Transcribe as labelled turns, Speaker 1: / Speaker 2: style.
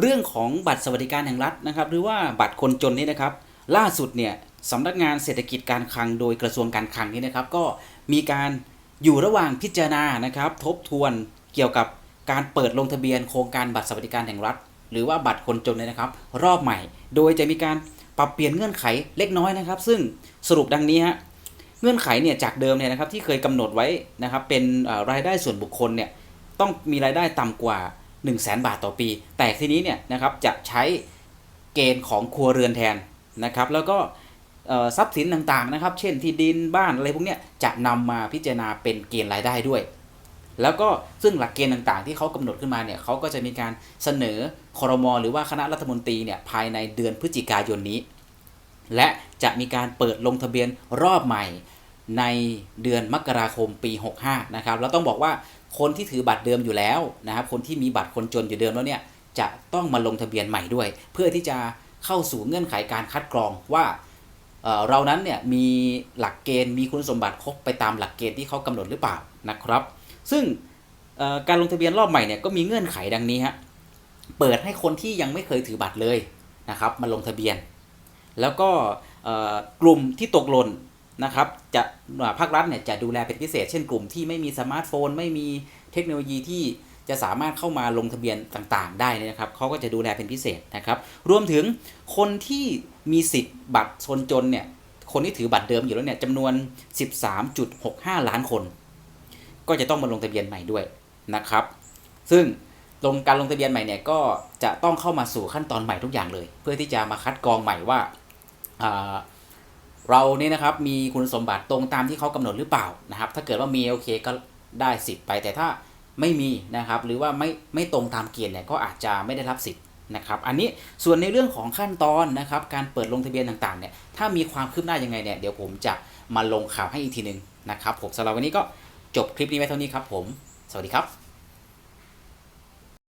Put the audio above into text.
Speaker 1: เรื่องของบัตรสวัสดิการแห่งรัฐนะครับ หรือว่าบัตรคนจนนี่นะครับ ล่าสุดเนี่ยสำนักงานเศรษฐกิจการคลังโดยกระทรวงการคลังนี่นะครับ ก็มีการอยู่ระหว่างพิจารณานะครับ ทบทวนเกี่ยวกับการเปิดลงทะเบียนโครงการบัตรสวัสดิการแห่งรัฐ หรือว่าบัตรคนจนเนี่ยนะครับ รอบใหม่ โดยจะมีการปรับเปลี่ยนเงื่อนไขเล็กน้อยนะครับ ซึ่งสรุปดังนี้ฮะเงื่อนไขเนี่ยจากเดิมเนี่ยนะครับที่เคยกำหนดไว้นะครับเป็นรายได้ส่วนบุคคลเนี่ยต้องมีรายได้ต่ำกว่า 1 0 0 0 0แบาทต่อปี แต่ทีนี้เนี่ยนะครับจะใช้เกณฑ์ของครัวเรือนแทนนะครับ แล้วก็ทรัพย์สินต่างๆนะครับ เช่นที่ดินบ้านอะไรพวกเนี้ยจะนำมาพิจารณาเป็นเกณฑ์รายได้ด้วย แล้วก็ซึ่งหลักเกณฑ์ต่างๆ ที่เขากำหนดขึ้นมาเนี่ยเขาก็จะมีการเสนอคอรมอหรือว่าคณะรัฐมนตรีเนี่ยภายในเดือนพฤศจิกายนนี้ และจะมีการเปิดลงทะเบียนรอบใหม่ในเดือนมกราคมปี 65 นะครับ แล้วต้องบอกว่า คนที่ถือบัตรเดิมอยู่แล้วนะครับ คนที่มีบัตรคนจนอยู่เดิมแล้วเนี่ยจะต้องมาลงทะเบียนใหม่ด้วย เพื่อที่จะเข้าสู่เงื่อนไขการคัดกรองว่าเเรานั้นเนี่ยมีหลักเกณฑ์มีคุณสมบัติครบไปตามหลักเกณฑ์ที่เขากำหนดหรือเปล่านะครับ ซึ่งการลงทะเบียนรอบใหม่เนี่ยก็มีเงื่อนไขดังนี้ฮะเปิดให้คนที่ยังไม่เคยถือบัตรเลยนะครับมาลงทะเบียน แล้วก็กลุ่มที่ตกหล่น นะครับจะภาครัฐเนี่ยจะดูแลเป็นพิเศษ เช่นกลุ่มที่ไม่มีสมาร์ทโฟน ไม่มีเทคโนโลยีที่จะสามารถเข้ามาลงทะเบียนต่างๆ ได้นะครับเขาก็จะดูแลเป็นพิเศษนะครับ รวมถึงคนที่มีสิทธิ์บัตรคนจนเนี่ยคนที่ถือบัตรเดิมอยู่แล้วเนี่ยจำนวน 13.65 ล้านคน ก็จะต้องมาลงทะเบียนใหม่ด้วยนะครับ ซึ่งลงการลงทะเบียนใหม่เนี่ยก็จะต้องเข้ามาสู่ขั้นตอนใหม่ทุกอย่างเลย เพื่อที่จะมาคัดกรองใหม่ว่าอ่า เราเนี่ยนะครับมีคุณสมบัติตรงตามที่เขากำหนดหรือเปล่านะครับ ถ้าเกิดว่ามีโอเคก็ได้สิทธิ์ไป แต่ถ้าไม่มีนะครับ หรือว่าไม่ไม่ตรงตามเกณฑ์เนี่ยก็อาจจะไม่ได้รับสิทธิ์นะครับ อันนี้ส่วนในเรื่องของขั้นตอนนะครับ การเปิดลงทะเบียนต่างๆเนี่ยถ้ามีความคืบหน้ายังไงเนี่ยเดี๋ยวผมจะมาลงข่าวให้อีกทีหนึ่งนะครับ ผมสำหรับวันนี้ก็จบคลิปนี้ไว้เท่านี้ครับ ผม สวัสดีครับ